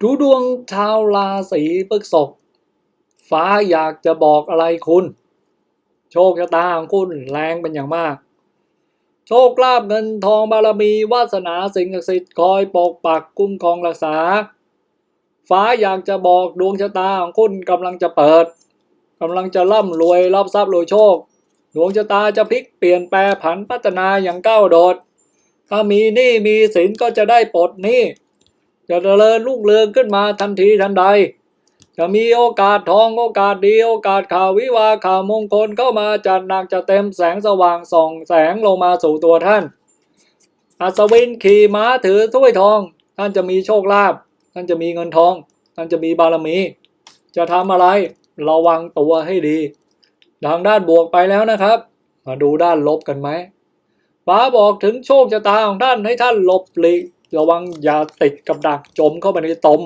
ดูดวงชาวราศีพฤษภฟ้าอยากจะบอกอะไรคุณ โชคชะตาของคุณแรงเป็นอย่างมาก โชคลาภเงินทองบารมี วาสนาสิ่งศักดิ์สิทธิ์คอยปกปักคุ้มครองรักษา ฟ้าอยากจะบอกดวงชะตาของคุณกำลังจะเปิดกำลังจะร่ำรวยรับทรัพย์รวยโชค ดวงชะตาจะพลิกเปลี่ยนแปลผันพัฒนาอย่างก้าวโดด ถ้ามีหนี้มีสินก็จะได้ปลดหนี้ จะเจริญรุ่งเรืองขึ้นมาทันทีทันใด จะมีโอกาสทองโอกาสดีโอกาสข่าววิวาข่าวมงคลเข้ามาจัดหนักจะเต็มแสงสว่างส่องแสงลงมาสู่ตัวท่าน อัศวินขี่ม้าถือถ้วยทอง ท่านจะมีโชคลาภท่านจะมีเงินทอง ท่านจะมีบารมี จะทำอะไรระวังตัวให้ดี ทางด้านบวกไปแล้วนะครับ มาดูด้านลบกันไหมฟ้าบอกถึงโชคชะตาของท่านให้ท่านหลบหลีก ระวังอย่าติดกับดักจมเข้าไปในตม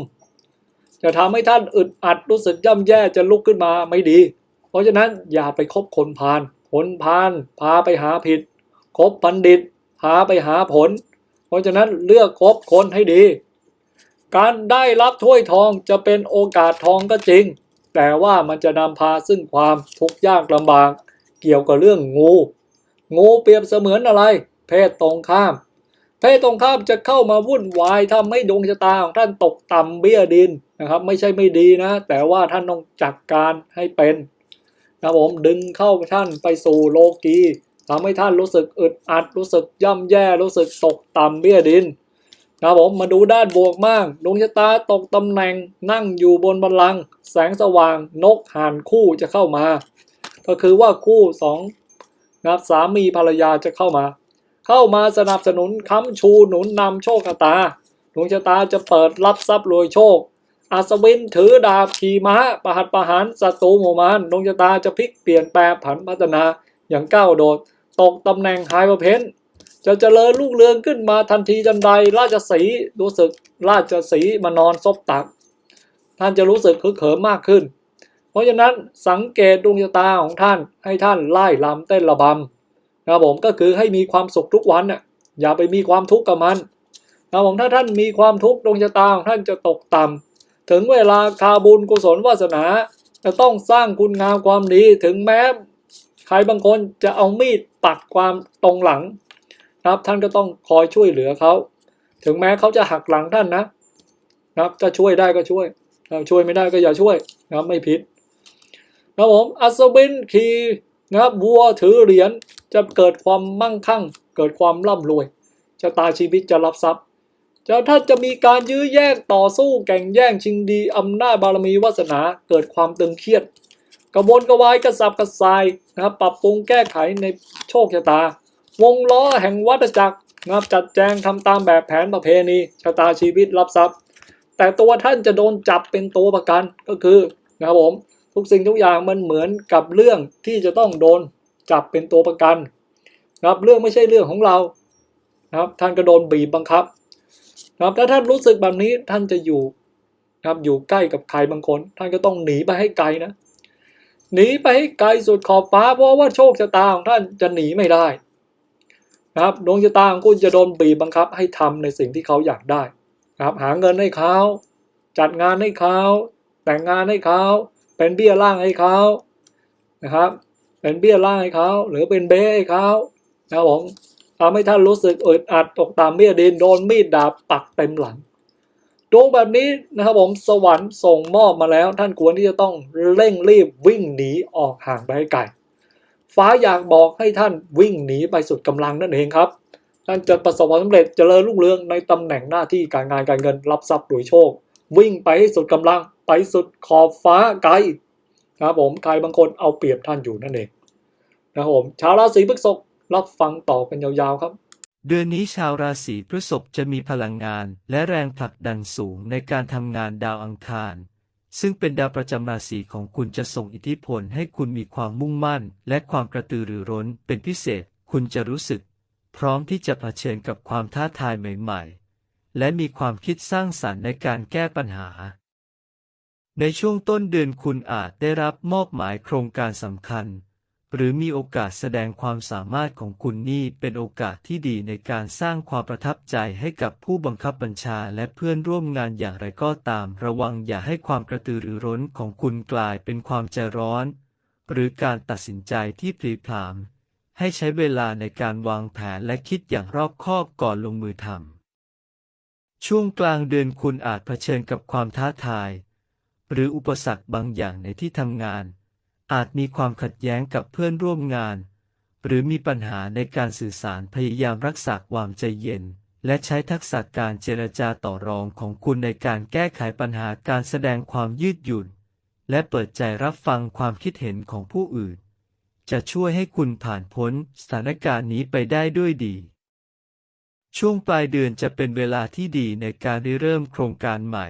จะทำให้ท่านอึดอัดรู้สึกย่ำแย่จะลุกขึ้นมาไม่ดี เพราะฉะนั้นอย่าไปคบคนพาลคนพาลพาไปหาผิด คบบัณฑิต พาไปหาผล เพราะฉะนั้นเลือกคบคนให้ดี การได้รับถ้วยทองจะเป็นโอกาสทองก็จริง แต่ว่ามันจะนำพาซึ่งความทุกข์ยากลำบาก เกี่ยวกับเรื่องงู งูเปรียบเสมือนอะไร เพศตรงข้าม เพศตรงข้ามจะเข้ามาวุ่นวายทำให้ดวงชะตาของท่านตกต่ำเบี้ยดินนะครับ ไม่ใช่ไม่ดีนะ แต่ว่าท่านต้องจัดการให้เป็นนะผมดึงเข้าท่านไปสู่โลกีทำให้ท่านรู้สึกอึดอัด รู้สึกย่ำแย่รู้สึกตกต่ำเบี้ยดินนะผมมาดูด้านบวกมากดวงชะตาตกตำแหน่งนั่งอยู่บนบัลลังก์แสงสว่างนกห่านคู่จะเข้ามา ก็คือว่าคู่สองนะสามีภรรยาจะเข้ามา เข้ามาสนับสนุนค้ำชูหนุนนำโชคชะตาดวงชะตาจะเปิดรับทรัพย์รวยโชค อัศวินถือดาบขี่ม้าประหัตประหารศัตรูหมู่มานดวงชะตาจะพลิกเปลี่ยนแปลผันพัฒนาอย่างก้าวโดด ตกตำแหน่งไฮเปอร์เพนจะเจริญลูกเรืองขึ้นมาทันทีทันใด ราชสีรู้สึกราชสีมานอนซบตัก ท่านจะรู้สึกคึกเขิมมากขึ้น เพราะฉะนั้นสังเกตดวงชะตาของท่านให้ท่านไล่ลำเต้นระบำ นะครับผมก็คือให้มีความสุขทุกวันน่ะอย่าไปมีความทุกข์กับมันนะผมถ้าท่านมีความทุกข์ดวงชะตาของท่านจะตกต่ำถึงเวลาคาบุญกุศลวาสนา จะต้องสร้างคุณงามความดีถึงแม้ใครบางคนจะเอามีดปักความตรงหลังนะครับท่านก็ต้องคอยช่วยเหลือเขาถึงแม้เขาจะหักหลังท่านนะนะครับจะช่วยได้ก็ช่วยช่วยไม่ได้ก็อย่าช่วยนะครับไม่ผิดนะผมอัศวินขี่ นะครับวัวถือเหรียญจะเกิดความมั่งคั่ง เกิดความร่ำรวยชะตาชีวิตจะรับทรัพย์จะถ้าจะมีการยื้อแย่งต่อสู้แข่งแย่งชิงดีอำนาจบารมีวาสนาเกิดความตึงเครียด กระวนกระวายกระสับกระส่ายนะครับปรับปรุงแก้ไขในโชคชะตา วงล้อแห่งวัฏจักรนะครับจัดแจงทำตามแบบแผนประเพณีชะตาชีวิตรับทรัพย์ แต่ตัวท่านจะโดนจับเป็นตัวประกันก็คือนะครับผม ทุกสิ่งทุกอย่างมันเหมือนกับเรื่องที่จะต้องโดนจับเป็นตัวประกันนะครับเรื่องไม่ใช่เรื่องของเรานะครับท่านก็โดนบีบบังคับนะครับถ้าท่านรู้สึกแบบนี้ท่านจะอยู่นะครับอยู่ใกล้กับใครบางคน ท่านก็ต้องหนีไปให้ไกลนะหนีไปให้ไกลสุดขอบฟ้าเพราะว่าโชคชะตาของท่านจะหนีไม่ได้นะครับดวงชะตาของคุณจะโดนบีบบังคับให้ทำในสิ่งที่เขาอยากได้นะครับหาเงินให้เขาจัดงานให้เขาแต่งงานให้เขา เป็นเบี้ยล่างให้เขานะครับ เป็นเบี้ยล่างให้เขาหรือเป็นเบ้ให้เขานะครับผมทำให้ท่านรู้สึกอึดอัดตกตามเบี้ยดินโดนมีดดาบปักเต็มหลังดวงแบบนี้นะครับผมสวรรค์ส่งมอบมาแล้ว ท่านควรที่จะต้องเร่งรีบวิ่งหนีออกห่างไปให้ไกลฟ้าอยากบอกให้ท่านวิ่งหนีไปสุดกำลังนั่นเองครับท่านจะประสบความสำเร็จเจริญรุ่งเรืองในตำแหน่งหน้าที่การงานการเงินรับทรัพย์โดยโชค วิ่งไปให้สุดกำลังไปสุดขอบฟ้าไกลครับผมใครบางคนเอาเปรียบท่านอยู่นั่นเองนะครับผมชาวราศีพฤษภรับฟังต่อกันยาวๆครับ เดือนนี้ชาวราศีพฤษภจะมีพลังงาน และแรงผลักดันสูงในการทำงานดาวอังคาร ซึ่งเป็นดาวประจำราศีของคุณจะส่งอิทธิพลให้คุณมีความมุ่งมั่น และความกระตือรือร้นเป็นพิเศษ คุณจะรู้สึก พร้อมที่จะเผชิญกับความท้าทายใหม่ ๆ และมีความคิดสร้างสรรค์ในการแก้ปัญหา ในช่วงต้นเดือนคุณอาจได้รับมอบหมายโครงการสำคัญ หรือมีโอกาสแสดงความสามารถของคุณนี่เป็นโอกาสที่ดีในการสร้างความประทับใจให้กับผู้บังคับบัญชาและเพื่อนร่วมงานอย่างไรก็ตาม ระวังอย่าให้ความกระตือรือร้นของคุณกลายเป็นความใจร้อน หรือการตัดสินใจที่พลีพรามให้ใช้เวลาในการวางแผนและคิดอย่างรอบคอบก่อนลงมือทำ ช่วงกลางเดือนคุณอาจเผชิญกับความท้าทาย หรืออุปสรรคบางอย่างในที่ทำงาน อาจมีความขัดแย้งกับเพื่อนร่วมงาน หรือมีปัญหาในการสื่อสารพยายามรักษาความใจเย็น และใช้ทักษะการเจรจาต่อรองของคุณในการแก้ไขปัญหาการแสดงความยืดหยุ่น และเปิดใจรับฟังความคิดเห็นของผู้อื่น จะช่วยให้คุณผ่านพ้นสถานการณ์นี้ไปได้ด้วยดี ช่วงปลายเดือนจะเป็นเวลาที่ดีในการริเริ่มโครงการใหม่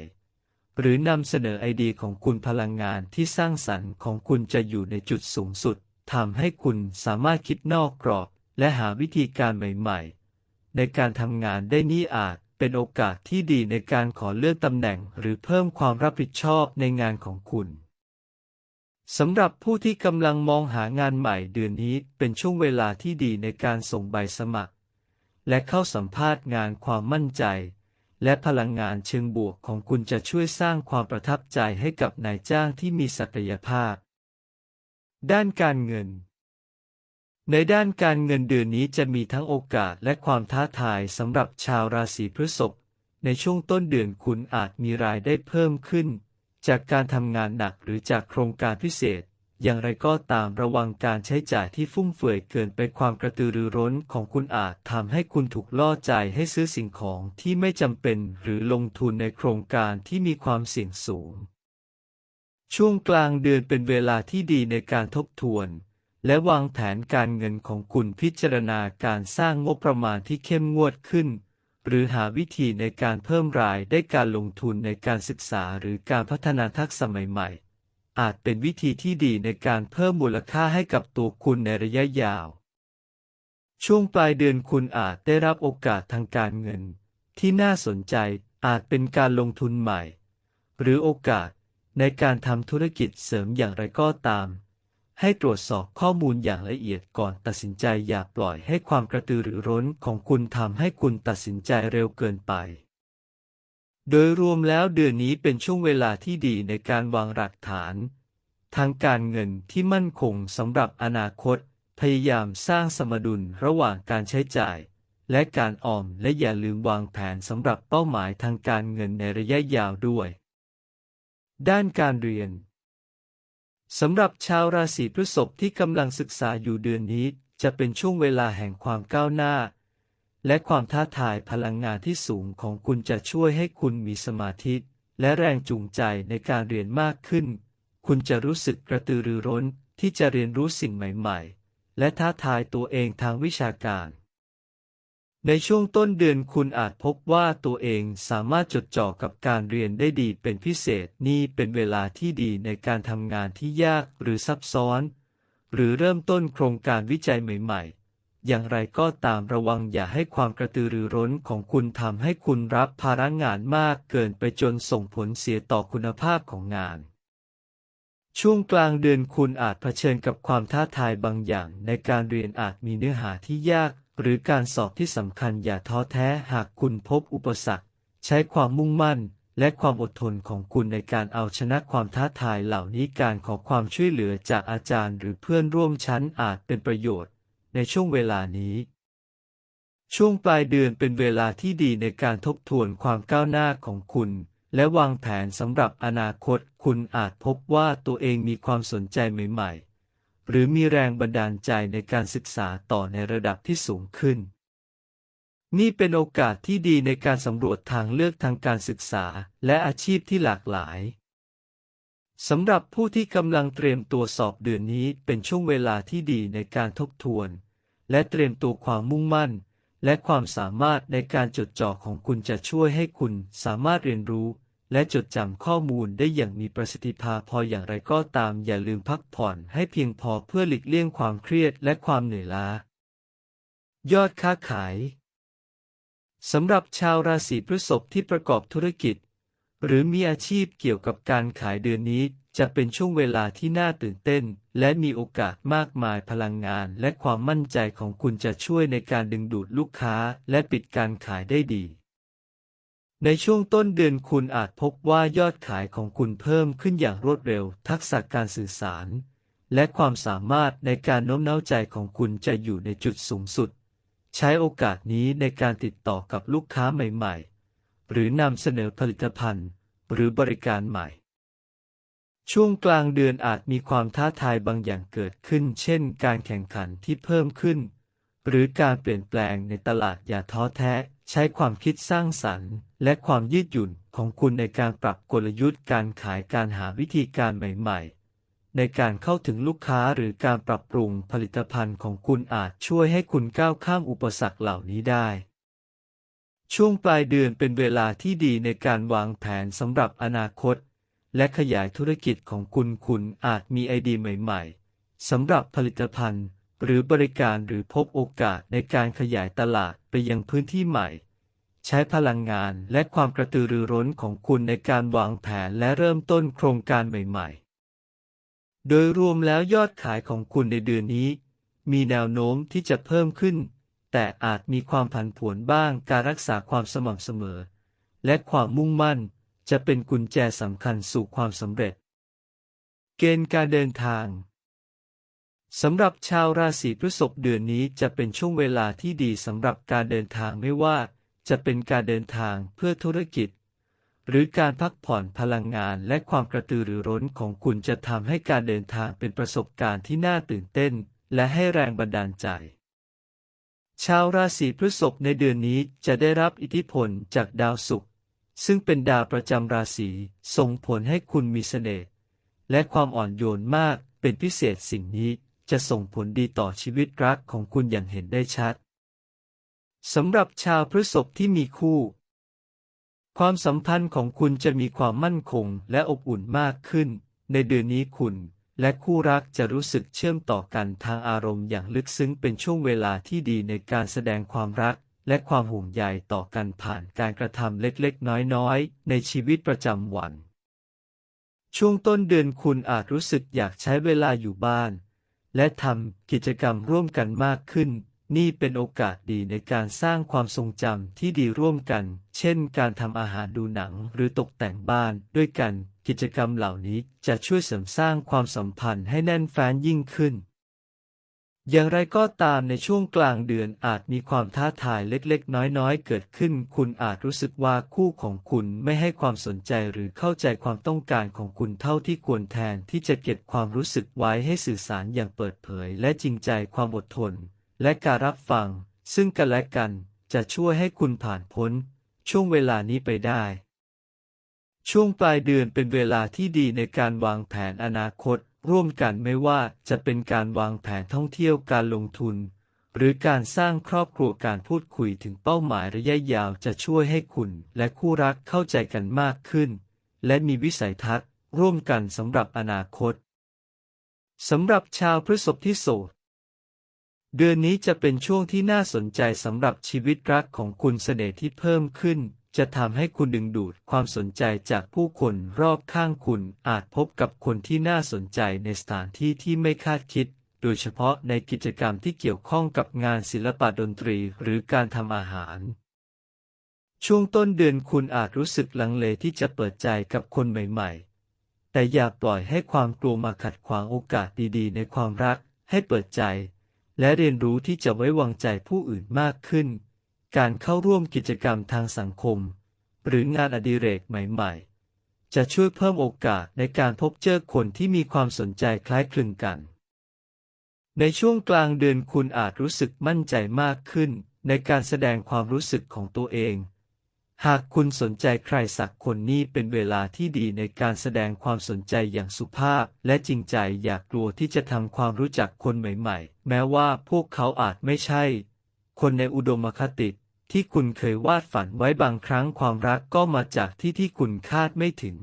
หรือนำเสนอไอเดียของคุณพลังงานที่สร้างสรรค์ของคุณจะอยู่ในจุดสูงสุดทำให้คุณสามารถคิดนอกกรอบ และหาวิธีการใหม่ๆ ในการทำงานได้นี่อาจเป็นโอกาสที่ดีในการขอเลื่อนตำแหน่ง หรือเพิ่มความรับผิดชอบในงานของคุณสำหรับผู้ที่กำลังมองหางานใหม่เดือนนี้เป็นช่วงเวลาที่ดีในการส่งใบสมัคร และเข้าสัมภาษณ์งานความมั่นใจ และพลังงานเชิงบวกของคุณจะช่วยสร้างความประทับใจให้กับนายจ้างที่มีศักยภาพ ด้านการเงิน ในด้านการเงินเดือนนี้จะมีทั้งโอกาสและความท้าทายสำหรับชาวราศีพฤษภในช่วงต้นเดือนคุณอาจมีรายได้เพิ่มขึ้น จากการทำงานหนักหรือจากโครงการพิเศษ อย่างไรก็ตามระวังการใช้จ่ายที่ฟุ่มเฟือยเกินไปความกระตือรือร้นของคุณอาจทำให้คุณถูกล่อใจให้ซื้อสิ่งของที่ไม่จำเป็นหรือลงทุนในโครงการที่มีความเสี่ยงสูง ช่วงกลางเดือนเป็นเวลาที่ดีในการทบทวน และวางแผนการเงินของคุณพิจารณาการสร้างงบประมาณที่เข้มงวดขึ้น หรือหาวิธีในการเพิ่มรายได้การลงทุนในการศึกษาหรือการพัฒนาทักษะใหม่ๆ อาจเป็นวิธีที่ดีในการเพิ่มมูลค่าให้กับตัวคุณในระยะยาว ช่วงปลายเดือนคุณอาจได้รับโอกาสทางการเงิน ที่น่าสนใจอาจเป็นการลงทุนใหม่ หรือโอกาสในการทำธุรกิจเสริมอย่างไรก็ตาม ให้ตรวจสอบข้อมูลอย่างละเอียดก่อนตัดสินใจอย่าปล่อยให้ความกระตือรือร้นของคุณทำให้คุณตัดสินใจเร็วเกินไป โดยรวมแล้วเดือนนี้เป็นช่วงเวลาที่ดีในการวางหลักฐาน ทางการเงินที่มั่นคงสำหรับอนาคต พยายามสร้างสมดุลระหว่างการใช้จ่าย และการออมและอย่าลืมวางแผนสำหรับเป้าหมายทางการเงินในระยะยาวด้วย ด้านการเรียนสำหรับชาวราศีพฤษภที่กำลังศึกษาอยู่เดือนนี้ จะเป็นช่วงเวลาแห่งความก้าวหน้า และความท้าทายพลังงานที่สูงของคุณจะช่วยให้คุณมีสมาธิ และแรงจูงใจในการเรียนมากขึ้น คุณจะรู้สึกกระตือรือร้นที่จะเรียนรู้สิ่งใหม่ๆ และท้าทายตัวเองทางวิชาการ ในช่วงต้นเดือนคุณอาจพบว่าตัวเองสามารถจดจ่อกับการเรียนได้ดีเป็นพิเศษนี่เป็นเวลาที่ดีในการทำงานที่ยากหรือซับซ้อน หรือเริ่มต้นโครงการวิจัยใหม่ ๆ อย่างไรก็ตามระวังอย่าให้ความกระตือรือร้นของคุณทำให้คุณรับภาระงานมากเกินไปจนส่งผลเสียต่อคุณภาพของงาน ช่วงกลางเดือนคุณอาจเผชิญกับความท้าทายบางอย่าง ในการเรียนอาจมีเนื้อหาที่ยาก หรือการสอบที่สำคัญอย่าท้อแท้หากคุณพบอุปสรรค ใช้ความมุ่งมั่นและความอดทนของคุณในการเอาชนะความท้าทายเหล่านี้การขอความช่วยเหลือจากอาจารย์ หรือเพื่อนร่วมชั้นอาจเป็นประโยชน์ ในช่วงเวลานี้ ช่วงปลายเดือนเป็นเวลาที่ดีในการทบทวนความก้าวหน้าของคุณ และวางแผนสำหรับอนาคต คุณอาจพบว่าตัวเองมีความสนใจใหม่ ๆ หรือมีแรงบันดาลใจในการศึกษาต่อในระดับที่สูงขึ้น นี่เป็นโอกาสที่ดีในการสำรวจทางเลือกทางการศึกษาและอาชีพที่หลากหลาย สำหรับผู้ที่กำลังเตรียมตัวสอบเดือนนี้เป็นช่วงเวลาที่ดีในการทบทวน และเตรียมตัวความมุ่งมั่น และความสามารถในการจดจ่อของคุณจะช่วยให้คุณสามารถเรียนรู้ และจดจำข้อมูลได้อย่างมีประสิทธิภาพพออย่างไรก็ตามอย่าลืมพักผ่อนให้เพียงพอเพื่อหลีกเลี่ยงความเครียดและความเหนื่อยล้ายอดค้าขายสำหรับชาวราศีพฤษภที่ประกอบธุรกิจ หรือมีอาชีพเกี่ยวกับการขายเดือนนี้ จะเป็นช่วงเวลาที่น่าตื่นเต้น และมีโอกาสมากมายพลังงาน และความมั่นใจของคุณจะช่วยในการดึงดูดลูกค้า และปิดการขายได้ดี ในช่วงต้นเดือนคุณอาจพบว่ายอดขายของคุณเพิ่มขึ้นอย่างรวดเร็ว ทักษะการสื่อสาร และความสามารถในการโน้มน้าวใจของคุณจะอยู่ในจุดสูงสุด ใช้โอกาสนี้ในการติดต่อกับลูกค้าใหม่ ๆ หรือนำเสนอผลิตภัณฑ์ หรือบริการใหม่ ช่วงกลางเดือนอาจมีความท้าทายบางอย่างเกิดขึ้น เช่น การแข่งขันที่เพิ่มขึ้น หรือการเปลี่ยนแปลงในตลาดอย่าท้อแท้ ใช้ความคิดสร้างสรรค์ และความยืดหยุ่นของคุณในการปรับกลยุทธ์การขายการหาวิธีการใหม่ๆในการเข้าถึงลูกค้าหรือการปรับปรุงผลิตภัณฑ์ของคุณอาจช่วยให้คุณก้าวข้ามอุปสรรคเหล่านี้ได้ ช่วงปลายเดือนเป็นเวลาที่ดีในการวางแผนสำหรับอนาคต และขยายธุรกิจของคุณคุณอาจมีไอเดียใหม่ๆสำหรับผลิตภัณฑ์ หรือบริการหรือพบโอกาสในการขยายตลาดไปยังพื้นที่ใหม่ ใช้พลังงานและความกระตือรือร้นของคุณในการวางแผนและเริ่มต้นโครงการใหม่ๆ โดยรวมแล้วยอดขายของคุณในเดือนนี้ มีแนวโน้มที่จะเพิ่มขึ้น แต่อาจมีความผันผวนบ้างการรักษาความสม่ำเสมอ และความมุ่งมั่นจะเป็นกุญแจสำคัญสู่ความสำเร็จ เกณฑ์การเดินทางสำหรับชาวราศีพฤษภเดือนนี้จะเป็นช่วงเวลาที่ดีสำหรับการเดินทางไม่ว่า จะเป็นการเดินทางเพื่อธุรกิจ หรือการพักผ่อนพลังงานและความกระตือรือร้นของคุณจะทำให้การเดินทางเป็นประสบการณ์ที่น่าตื่นเต้น และให้แรงบันดาลใจ ชาวราศีพฤษภในเดือนนี้จะได้รับอิทธิพลจากดาวศุกร์ซึ่งเป็นดาวประจำราศีส่งผลให้คุณมีเสน่ห์และความอ่อนโยนมากเป็นพิเศษสิ่งนี้จะส่งผลดีต่อชีวิตรักของคุณอย่างเห็นได้ชัดสำหรับชาวพฤษภที่มีคู่ ความสัมพันธ์ของคุณจะมีความมั่นคงและอบอุ่นมากขึ้น ในเดือนนี้คุณ และคู่รักจะรู้สึกเชื่อมต่อกันทางอารมณ์อย่างลึกซึ้งเป็นช่วงเวลาที่ดีในการแสดงความรัก และความห่วงใยต่อกันผ่านการกระทำเล็กๆ น้อยๆ ในชีวิตประจำวัน ช่วงต้นเดือนคุณอาจรู้สึกอยากใช้เวลาอยู่บ้าน และทำกิจกรรมร่วมกันมากขึ้น นี่เป็นโอกาสดีในการสร้างความทรงจำที่ดีร่วมกัน เช่น การทำอาหารดูหนังหรือตกแต่งบ้านด้วยกัน กิจกรรมเหล่านี้จะช่วยเสริมสร้างความสัมพันธ์ให้แน่นแฟ้นยิ่งขึ้น อย่างไรก็ตามในช่วงกลางเดือนอาจมีความท้าทายเล็กๆ น้อยๆ เกิดขึ้น คุณอาจรู้สึกว่าคู่ของคุณไม่ให้ความสนใจหรือเข้าใจความต้องการของคุณเท่าที่ควรแทนที่จะเก็บความรู้สึกไว้ให้สื่อสารอย่างเปิดเผย และจริงใจความอดทน และการรับฟัง ซึ่งกันและกันจะช่วยให้คุณผ่านพ้น ช่วงเวลานี้ไปได้ ช่วงปลายเดือนเป็นเวลาที่ดีในการวางแผนอนาคต ร่วมกันไม่ว่าจะเป็นการวางแผนท่องเที่ยวการลงทุน หรือการสร้างครอบครัวการพูดคุยถึงเป้าหมายระยะยาวจะช่วยให้คุณและคู่รักเข้าใจกันมากขึ้น และมีวิสัยทัศน์ ร่วมกันสำหรับอนาคตสำหรับชาวพฤษภที่โสดเดือนนี้จะเป็นช่วงที่น่าสนใจสำหรับชีวิตรักของคุณเสน่ห์ที่เพิ่มขึ้น จะทำให้คุณดึงดูดความสนใจจากผู้คนรอบข้างคุณอาจพบกับคนที่น่าสนใจในสถานที่ที่ไม่คาดคิด โดยเฉพาะในกิจกรรมที่เกี่ยวข้องกับงานศิลปะดนตรีหรือการทำอาหาร ช่วงต้นเดือนคุณอาจรู้สึกลังเลที่จะเปิดใจกับคนใหม่ๆ แต่อย่าปล่อยให้ความกลัวมาขัดขวางโอกาสดีๆ ในความรัก ให้เปิดใจ และเรียนรู้ที่จะไว้วางใจผู้อื่นมากขึ้น การเข้าร่วมกิจกรรมทางสังคม หรืองานอดิเรกใหม่ๆ จะช่วยเพิ่มโอกาสในการพบเจอคนที่มีความสนใจคล้ายคลึงกัน ในช่วงกลางเดือนคุณอาจรู้สึกมั่นใจมากขึ้นในการแสดงความรู้สึกของตัวเอง หากคุณสนใจใครสักคนนี่เป็นเวลาที่ดีในการแสดงความสนใจอย่างสุภาพและจริงใจอย่ากลัวที่จะทำความรู้จักคนใหม่ ๆ แม้ว่าพวกเขาอาจไม่ใช่ คนในอุดมคติที่คุณเคยวาดฝันไว้บางครั้งความรักก็มาจากที่ที่คุณคาดไม่ถึง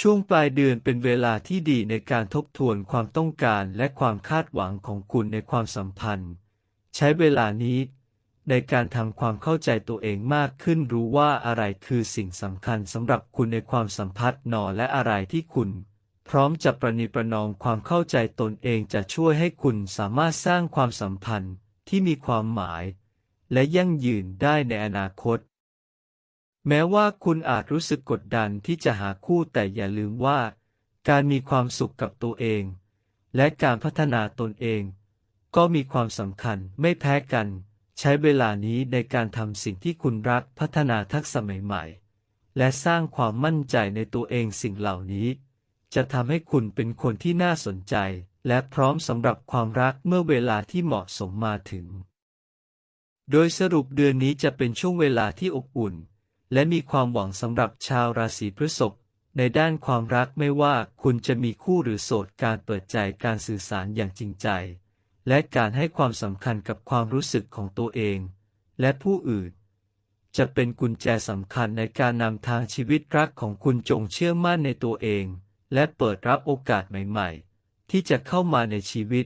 ช่วงปลายเดือนเป็นเวลาที่ดีในการทบทวนความต้องการและความคาดหวังของคุณในความสัมพันธ์ ใช้เวลานี้ ในการทำความเข้าใจตัวเองมากขึ้นรู้ว่าอะไรคือสิ่งสำคัญสำหรับคุณในความสัมพันธ์หนอและอะไรที่คุณ พร้อมจะประนีประนอมความเข้าใจตนเองจะช่วยให้คุณสามารถสร้างความสัมพันธ์ ที่มีความหมาย และยั่งยืนได้ในอนาคต แม้ว่าคุณอาจรู้สึกกดดันที่จะหาคู่แต่อย่าลืมว่า การมีความสุขกับตัวเอง และการพัฒนาตนเอง ก็มีความสำคัญไม่แพ้กัน ใช้เวลานี้ในการทำสิ่งที่คุณรักพัฒนาทักษะใหม่ๆ และสร้างความมั่นใจในตัวเองสิ่งเหล่านี้ จะทำให้คุณเป็นคนที่น่าสนใจ และพร้อมสำหรับความรักเมื่อเวลาที่เหมาะสมมาถึง โดยสรุปเดือนนี้จะเป็นช่วงเวลาที่อบอุ่น และมีความหวังสำหรับชาวราศีพฤษภในด้านความรักไม่ว่าคุณจะมีคู่หรือโสดการเปิดใจการสื่อสารอย่างจริงใจ และการให้ความสำคัญกับความรู้สึกของตัวเอง และผู้อื่น จะเป็นกุญแจสำคัญในการนำทางชีวิตรักของคุณจงเชื่อมั่นในตัวเอง และเปิดรับโอกาสใหม่ ๆ ที่จะเข้ามาในชีวิต